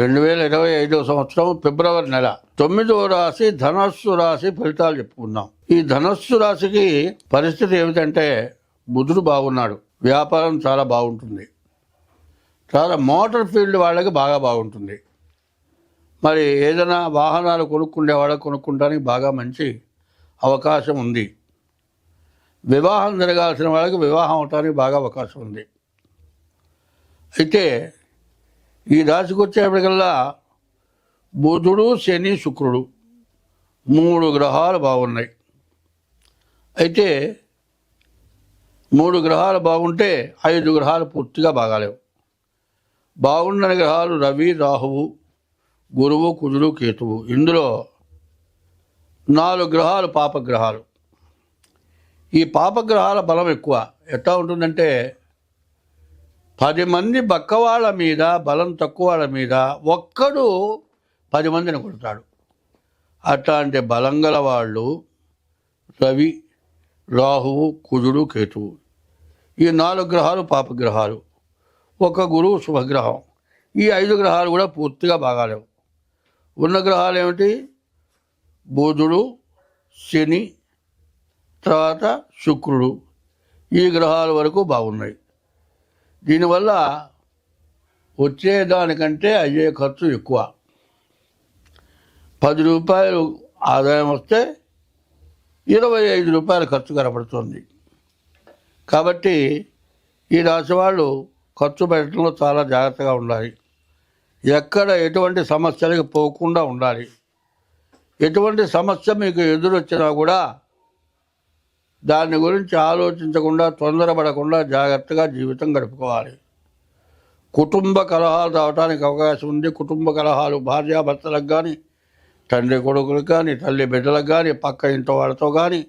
రెండు వేల ఇరవై ఐదవ సంవత్సరం ఫిబ్రవరి నెల తొమ్మిదవ రాశి ధనస్సు రాశి ఫలితాలు చెప్పుకుందాం. ఈ ధనస్సు రాశికి పరిస్థితి ఏమిటంటే బుధుడు బాగున్నాడు. వ్యాపారం చాలా బాగుంటుంది. చాలా మోటార్ ఫీల్డ్ వాళ్ళకి బాగా బాగుంటుంది. మరి ఏదైనా వాహనాలు కొనుక్కునే వాళ్ళకి కొనుక్కుంటానికి బాగా మంచి అవకాశం ఉంది. వివాహం జరగాల్సిన వాళ్ళకి వివాహం అవటానికి బాగా అవకాశం ఉంది. అయితే ఈ రాశికి వచ్చేప్పటికల్లా బుధుడు శని శుక్రుడు మూడు గ్రహాలు బాగున్నాయి. అయితే మూడు గ్రహాలు బాగుంటే ఐదు గ్రహాలు పూర్తిగా బాగాలేవు. బాగుండని గ్రహాలు రవి రాహువు గురువు కుజుడు కేతువు. ఇందులో నాలుగు గ్రహాలు పాపగ్రహాలు. ఈ పాపగ్రహాల బలం ఎక్కువ. ఎట్లా ఉంటుందంటే పది మంది బక్కవాళ్ళ మీద బలం తక్కువ వాళ్ళ మీద ఒక్కడు పది మందిని కొడతాడు. అట్లాంటి బలం గల వాళ్ళు రవి రాహువు కుజుడు కేతువు. ఈ నాలుగు గ్రహాలు పాపగ్రహాలు. ఒక గురువు శుభగ్రహం. ఈ ఐదు గ్రహాలు కూడా పూర్తిగా బాగాలేవు. ఉన్న గ్రహాలు ఏమిటి? బుధుడు శని తర్వాత శుక్రుడు. ఈ గ్రహాల వరకు బాగున్నాయి. దీనివల్ల వచ్చేదానికంటే అయ్యే ఖర్చు ఎక్కువ. పది రూపాయలు ఆదాయం వస్తే ఇరవై ఐదు రూపాయలు ఖర్చు కనపడుతుంది. కాబట్టి ఈ రాశి వాళ్ళు ఖర్చు పెట్టడంలో చాలా జాగ్రత్తగా ఉండాలి. ఎక్కడ ఎటువంటి సమస్యలకు పోకుండా ఉండాలి. ఎటువంటి సమస్య మీకు ఎదురొచ్చినా కూడా దాని గురించి ఆలోచించకుండా తొందరపడకుండా జాగ్రత్తగా జీవితం గడుపుకోవాలి. కుటుంబ కలహాలు రావడానికి అవకాశం ఉంది. కుటుంబ కలహాలు భార్యాభర్తలకు కానీ తండ్రి కొడుకులకు కానీ తల్లి బిడ్డలకు కానీ పక్క ఇంటి వాళ్ళతో కానీ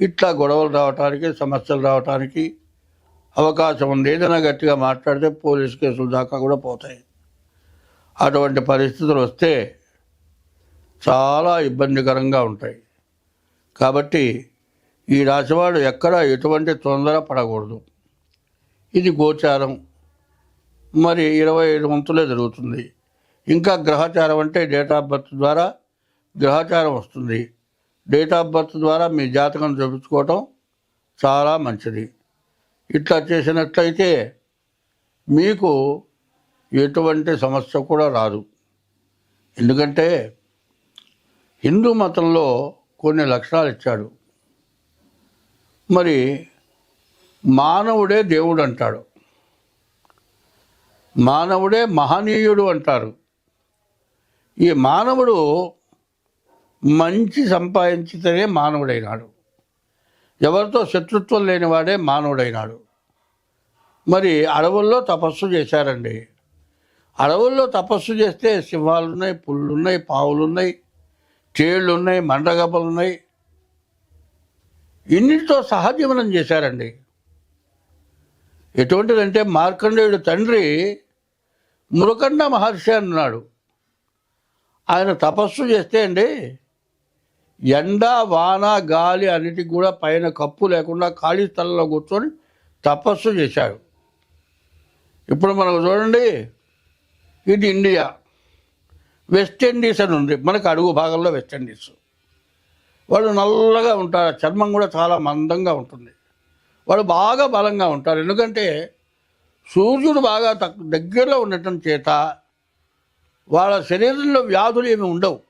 ఇట్లా గొడవలు రావడానికి సమస్యలు రావడానికి అవకాశం ఉంది. ఏదైనా గట్టిగా మాట్లాడితే పోలీస్ కేసులు దాకా కూడా పోతాయి. అటువంటి పరిస్థితులు వస్తే చాలా ఇబ్బందికరంగా ఉంటాయి. కాబట్టి ఈ రాశివాడు ఎక్కడ ఎటువంటి తొందర పడకూడదు. ఇది గోచారం. మరి ఇరవై ఐదు వంతులే జరుగుతుంది. ఇంకా గ్రహచారం అంటే డేట్ ఆఫ్ బర్త్ ద్వారా గ్రహచారం వస్తుంది. డేట్ ఆఫ్ బర్త్ ద్వారా మీ జాతకం చూపించుకోవటం చాలా మంచిది. ఇట్లా చేసినట్లయితే మీకు ఎటువంటి సమస్య కూడా రాదు. ఎందుకంటే హిందూ మతంలో కొన్ని లక్షణాలు ఇచ్చాడు. మరి మానవుడే దేవుడు అంటాడు. మానవుడే మహనీయుడు అంటారు. ఈ మానవుడు మంచి సంపాదించితేనే మానవుడైనాడు. ఎవరితో శత్రుత్వం లేనివాడే మానవుడైనాడు. మరి అడవుల్లో తపస్సు చేశారండి. అడవుల్లో తపస్సు చేస్తే సింహాలు ఉన్నాయి పావులున్నాయి చేళ్ళున్నాయి మండగబలున్నాయి ఉన్నాయి చేళ్ళు ఉన్నాయి మండగబ్బలు ఉన్నాయి ఇన్నిటితో సహజీవనం చేశారండి. ఎటువంటిదంటే మార్కండేయుడు తండ్రి మురకండ మహర్షి అన్నాడు. ఆయన తపస్సు చేస్తే అండి ఎండ వాన గాలి అన్నిటికి కూడా పైన కప్పు లేకుండా ఖాళీ స్థలంలో కూర్చొని తపస్సు చేశాడు. ఇప్పుడు మనకు చూడండి ఇది ఇండియా. వెస్ట్ ఇండీస్ అని ఉంది. మనకు అడుగు భాగంలో వెస్ట్ ఇండీస్. వాళ్ళు నల్లగా ఉంటారు. చర్మం కూడా చాలా మందంగా ఉంటుంది. వాళ్ళు బాగా బలంగా ఉంటారు. ఎందుకంటే సూర్యుడు బాగా తక్ దగ్గరలో ఉండటం చేత వాళ్ళ శరీరంలో వ్యాధులు ఏమి ఉండవు.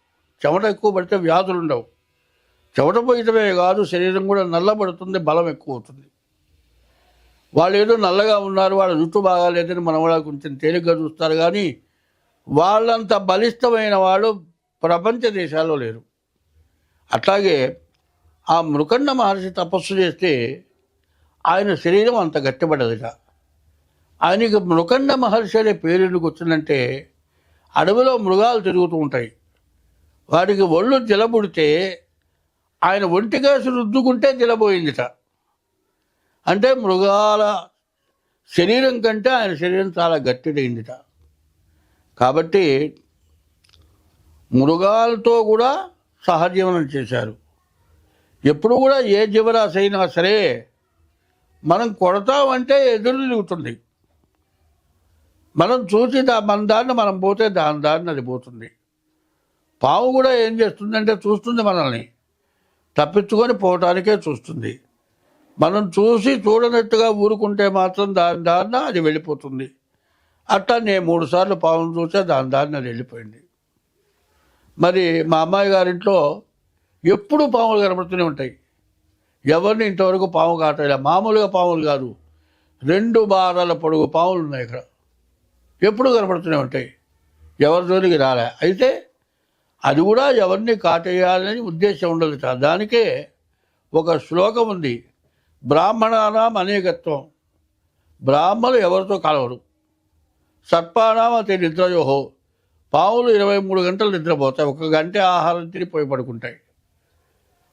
చెమట ఎక్కువ పడితే వ్యాధులు ఉండవు. చెమట పోయటమే కాదు శరీరం కూడా నల్లబడుతుంది బలం ఎక్కువ అవుతుంది. వాళ్ళు ఏదో నల్లగా ఉన్నారు వాళ్ళ జుట్టు బాగా లేదని మనం కూడా కొంచెం తేలిగ్గా చూస్తారు. కానీ వాళ్ళంత బలిష్టమైన వాళ్ళు ప్రపంచ దేశాల్లో లేరు. అట్లాగే ఆ మృకండ మహర్షి తపస్సు చేస్తే ఆయన శరీరం అంత గట్టిపడదుట. ఆయనకి మృకండ మహర్షి అనే పేరు ఎందుకు వచ్చిందంటే అడవిలో మృగాలు తిరుగుతూ ఉంటాయి. వాటికి ఒళ్ళు జలబుడితే ఆయన ఒంటికేసి రుద్దుకుంటే జలబోయిందిట. అంటే మృగాల శరీరం కంటే ఆయన శరీరం చాలా గట్టిదైందిట. కాబట్టి మృగాలతో కూడా సహజీవనం చేశారు. ఎప్పుడు కూడా ఏ జీవరాశి అయినా సరే మనం కొడతామంటే ఎదురు తిరుగుతుంది మనం చూసి దా మన దారిని మనం పోతే దాని దారిని అది పోతుంది. పాము కూడా ఏం చేస్తుందంటే చూస్తుంది మనల్ని. తప్పించుకొని పోవటానికే చూస్తుంది. మనం చూసి చూడనట్టుగా ఊరుకుంటే మాత్రం దాని దారిన అది వెళ్ళిపోతుంది. అట్టా నేను మూడు సార్లు పామును చూసే దాని దారిన అది వెళ్ళిపోయింది. మరి మా అమ్మాయి గారింట్లో ఎప్పుడూ పాములు కనబడుతూనే ఉంటాయి. ఎవరిని ఇంతవరకు పాము కాటలే మామూలుగా పాములు కాదు. రెండు బారాల పొడుగు పాములు ఉన్నాయి ఇక్కడ. ఎప్పుడు కనబడుతూనే ఉంటాయి. ఎవరి జోలికి రాలే. అయితే అది కూడా ఎవరిని కాటేయాలని ఉద్దేశం ఉండదు. చా- దానికే ఒక శ్లోకం ఉంది. బ్రాహ్మణానాం అనేకత్వం. బ్రాహ్మణులు ఎవరితో కలవరు. సర్పానామ అతి నిద్రయోహో. పావులు ఇరవై మూడు గంటలు నిద్రపోతాయి. ఒక గంట ఆహారం తిని పోయి పడుకుంటాయి.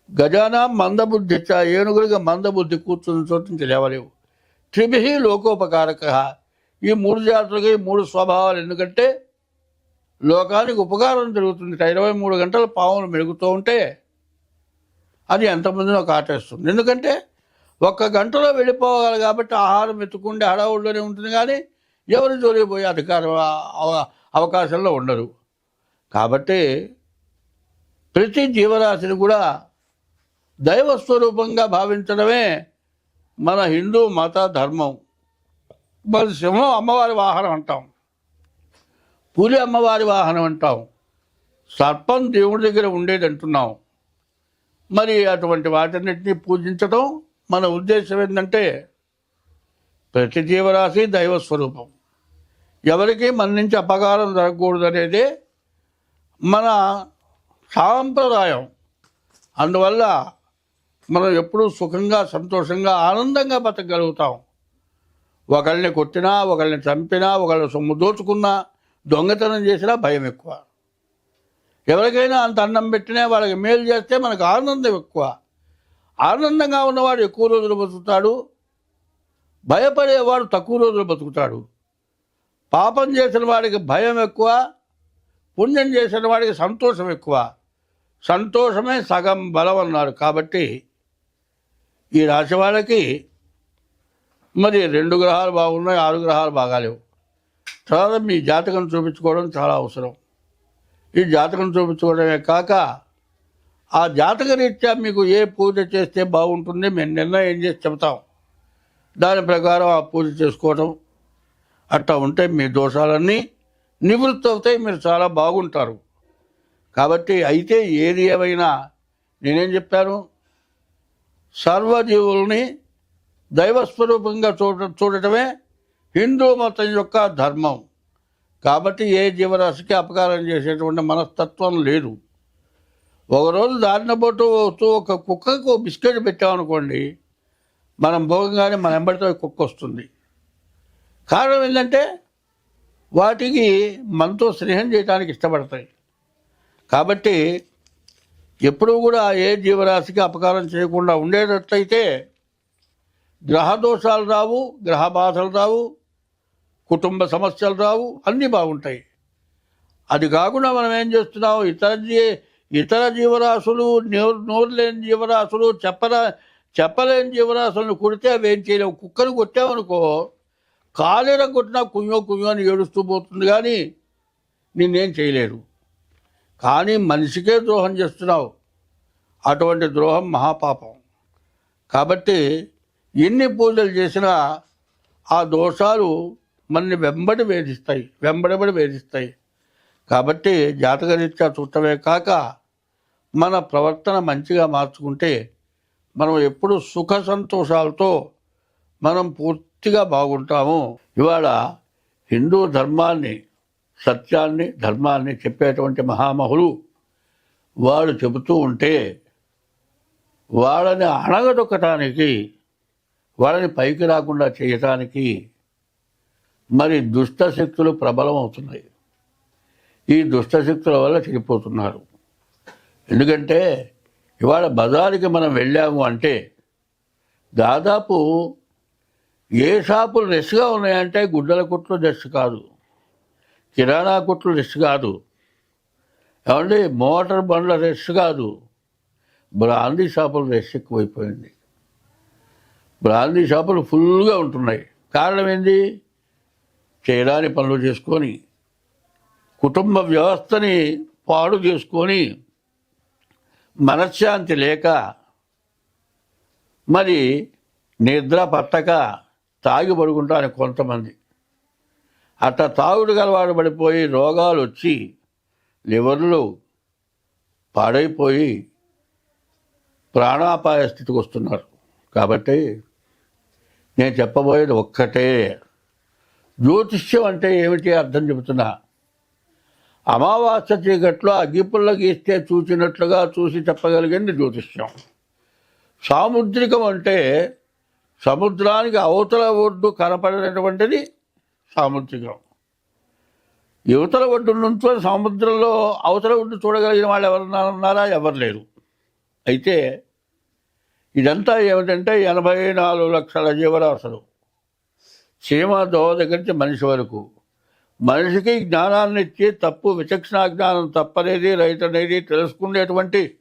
గజానాం మందబుద్ధి ఏనుగులుగా మందబుద్ధి కూర్చున్న చోటు నుంచి లేవలేవు. త్రిభి లోకోపకారక. ఈ మూడు జాతులకి ఈ మూడు స్వభావాలు ఎందుకంటే లోకానికి ఉపకారం జరుగుతుంది. ఇరవై మూడు గంటలు పావులు మెరుగుతూ ఉంటే అది ఎంతమందినో కాటేస్తుంది. ఎందుకంటే ఒక్క గంటలో వెళ్ళిపోవాలి కాబట్టి ఆహారం ఎత్తుకుండే హడావుల్లోనే ఉంటుంది కానీ ఎవరి జోలికి పోయే అధికారం అవకాశంలో ఉండరు. కాబట్టి ప్రతి జీవరాశిని కూడా దైవ స్వరూపంగా భావించడమే మన హిందూ మత ధర్మం. మరి సింహం అమ్మవారి వాహనం అంటాం. పులి అమ్మవారి వాహనం అంటాం. సర్పం దేవుడి దగ్గర ఉండేది అంటున్నాం. మరి అటువంటి వాటన్నిటిని పూజించడం మన ఉద్దేశం ఏంటంటే ప్రతి జీవరాశి దైవ స్వరూపం ఎవరికి మన నుంచి అపకారం జరగకూడదు అనేది మన సాంప్రదాయం. అందువల్ల మనం ఎప్పుడూ సుఖంగా సంతోషంగా ఆనందంగా బతకగలుగుతాం. ఒకళ్ళని కొట్టినా ఒకళ్ళని చంపినా ఒకళ్ళని సొమ్ము దోచుకున్నా దొంగతనం చేసినా భయం ఎక్కువ. ఎవరికైనా అంత అన్నం పెట్టినా వాళ్ళకి మేలు చేస్తే మనకు ఆనందం ఎక్కువ. ఆనందంగా ఉన్నవాడు ఎక్కువ రోజులు బతుకుతాడు. భయపడేవాడు తక్కువ రోజులు బతుకుతాడు. పాపం చేసిన వాడికి భయం ఎక్కువ పుణ్యం చేసిన వాడికి సంతోషం ఎక్కువ. సంతోషమే సగం బలం అన్నారు కాబట్టి ఈ రాశి వాళ్ళకి మరి రెండు గ్రహాలు బాగున్నాయి ఆరు గ్రహాలు బాగాలేవు. తర్వాత మీ జాతకం చూపించుకోవడం చాలా అవసరం. ఈ జాతకం చూపించుకోవడమే కాక ఆ జాతక రీత్యా మీకు ఏ పూజ చేస్తే బాగుంటుంది మేము నిర్ణయం చేసి చెబుతాం. దాని ప్రకారం ఆ పూజ చేసుకోవడం అట్లా ఉంటే మీ దోషాలన్నీ నివృత్తి అవుతాయి మీరు చాలా బాగుంటారు. కాబట్టి అయితే ఏది ఏమైనా నేనేం చెప్పాను? సర్వజీవుల్ని దైవస్వరూపంగా చూడ చూడటమే హిందూ మతం యొక్క ధర్మం. కాబట్టి ఏ జీవరాశికి అపకారం చేసేటువంటి మనస్తత్వం లేదు. ఒకరోజు దారిన పోటు వస్తూ ఒక కుక్కకు బిస్కెట్ పెట్టామనుకోండి మనం భోగంగానే మన ఎంబడితో కుక్క వస్తుంది. కారణం ఏంటంటే వాటికి మనతో స్నేహం చేయడానికి ఇష్టపడతాయి. కాబట్టి ఎప్పుడూ కూడా ఏ జీవరాశికి అపకారం చేయకుండా ఉండేటట్లయితే గ్రహ దోషాలు రావు గ్రహ బాధలు రావు కుటుంబ సమస్యలు రావు అన్నీ బాగుంటాయి. అది కాకుండా మనం ఏం చేస్తున్నాం? ఇతర జీ ఇతర జీవరాశులు నోరు నోరు లేని జీవరాశులు చెప్పరా చెప్పలేని జీవరాశులను కొడితే అవి ఏం చేయలేవు. కుక్కను కొట్టామనుకో కాలేర కొట్టిన కుయ్యో కుయ్యో అని ఏడుస్తూ పోతుంది కానీ నిన్నేం చేయలేరు. కానీ మనిషికే ద్రోహం చేస్తున్నావు. అటువంటి ద్రోహం మహాపాపం. కాబట్టి ఎన్ని పూజలు చేసినా ఆ దోషాలు మనని వెంబడి వేధిస్తాయి వెంబడబడి వేధిస్తాయి. కాబట్టి జాతకరీత్యా చూడటమే కాక మన ప్రవర్తన మంచిగా మార్చుకుంటే మనం ఎప్పుడు సుఖ సంతోషాలతో మనం పూర్తిగా బాగుంటాము. ఇవాళ హిందూ ధర్మాన్ని సత్యాన్ని ధర్మాన్ని చెప్పేటువంటి మహామహులు వాళ్ళు చెబుతూ ఉంటే వాళ్ళని అణగదొక్కటానికి వాళ్ళని పైకి రాకుండా చేయటానికి మరి దుష్ట శక్తులు ప్రబలం అవుతున్నాయి ఈ దుష్ట శక్తుల వల్ల చెడిపోతున్నారు. ఎందుకంటే ఇవాళ బజారుకి మనం వెళ్ళాము అంటే దాదాపు ఏ షాపులు రెస్గా ఉన్నాయంటే గుడ్డల కొట్లు రెస్ట్ కాదు. కిరాణా కొట్లు రెస్ట్ కాదు. ఏమండి? మోటార్ బండ్ల రెస్ట్ కాదు. బ్రాందీ షాపులు రెస్ట్ ఎక్కువైపోయింది. బ్రాందీ షాపులు ఫుల్గా ఉంటున్నాయి. కారణం ఏంది? చేయడానికి పనులు చేసుకొని కుటుంబ వ్యవస్థని పాడు చేసుకొని మనశ్శాంతి లేక మరి నిద్ర పట్టక తాగి పడుకుంటారు కొంతమంది. అట్ట తాగుడు గలవాడు పడిపోయి రోగాలు వచ్చి లివర్లు పాడైపోయి ప్రాణాపాయ స్థితికి వస్తున్నారు కాబట్టి నేను చెప్పబోయేది ఒక్కటే. జ్యోతిష్యం అంటే ఏమిటి అర్థం చెబుతున్నా. అమావాస్య చీకట్లో అగ్గిపుల్ల గీస్తే చూసినట్లుగా చూసి చెప్పగలిగింది జ్యోతిష్యం. సాముద్రికం అంటే సముద్రానికి అవతల ఒడ్డు కనపడినటువంటిది సాముద్రికం. యువతల ఒడ్డు నుంచి సముద్రంలో అవతల ఒడ్డు చూడగలిగిన వాళ్ళు ఎవరన్నా ఉన్నారా? ఎవరు లేరు. అయితే ఇదంతా ఏమిటంటే ఎనభై నాలుగు లక్షల జీవరాశులు. చీమ దోవ దగ్గర నుంచి మనిషి వరకు. మనిషికి జ్ఞానాన్ని ఇచ్చి తప్పు విచక్షణ జ్ఞానం తప్పనేది రైట్ అనేది తెలుసుకునేటువంటి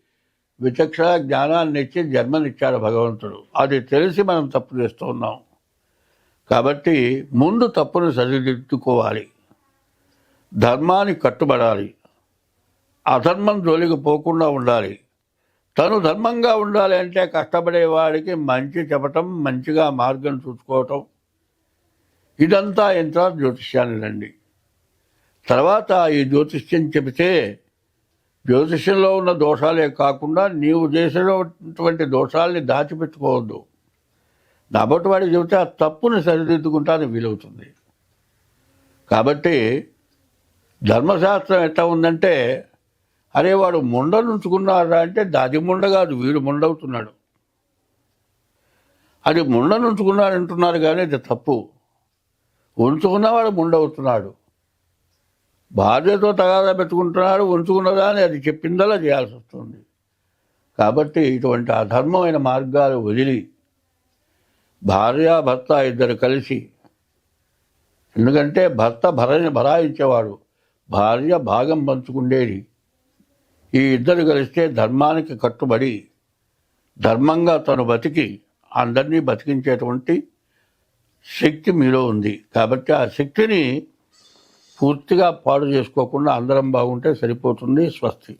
విచక్షణ జ్ఞానాన్ని ఇచ్చి జన్మనిచ్చాడు భగవంతుడు. అది తెలిసి మనం తప్పు చేస్తూ ఉన్నాం కాబట్టి ముందు తప్పును సరిదిద్దుకోవాలి. ధర్మాన్ని కట్టుబడాలి. అధర్మం జోలికి పోకుండా ఉండాలి. తను ధర్మంగా ఉండాలి అంటే కష్టపడేవాడికి మంచి చెప్పటం మంచిగా మార్గం చూసుకోవటం. ఇదంతా ఎంత జ్యోతిష్యాన్ని రండి తర్వాత ఈ జ్యోతిష్యం చెబితే జ్యోతిష్యంలో ఉన్న దోషాలే కాకుండా నీవు చేసినటువంటి దోషాల్ని దాచిపెట్టుకోవద్దు. కాబట్టి వాడి చెబితే ఆ తప్పుని సరిదిద్దుకుంటానికి వీలవుతుంది. కాబట్టి ధర్మశాస్త్రం ఎట్లా ఉందంటే అరే వాడు ముండనుంచుకున్నారా అంటే దాది ముండ కాదు వీడు ముండవుతున్నాడు. అది ముండ అంటున్నారు కానీ అది తప్పు. ఉంచుకున్నవాడు ముండవుతున్నాడు. భార్యతో తగాదా పెట్టుకుంటున్నాడు ఉంచుకున్నదా అని అది చెప్పిందలా చేయాల్సి వస్తుంది. కాబట్టి ఇటువంటి అధర్మమైన మార్గాలు వదిలి భార్య భర్త ఇద్దరు కలిసి ఎందుకంటే భర్త భరని భరాయించేవాడు భార్య భాగం పంచుకుండేది. ఈ ఇద్దరు కలిస్తే ధర్మానికి కట్టుబడి ధర్మంగా తను బతికి అందరినీ బతికించేటువంటి శక్తి మీలో ఉంది. కాబట్టి ఆ శక్తిని పూర్తిగా పాడు చేసుకోకుండా అందరం బాగుంటే సరిపోతుంది స్వస్తి.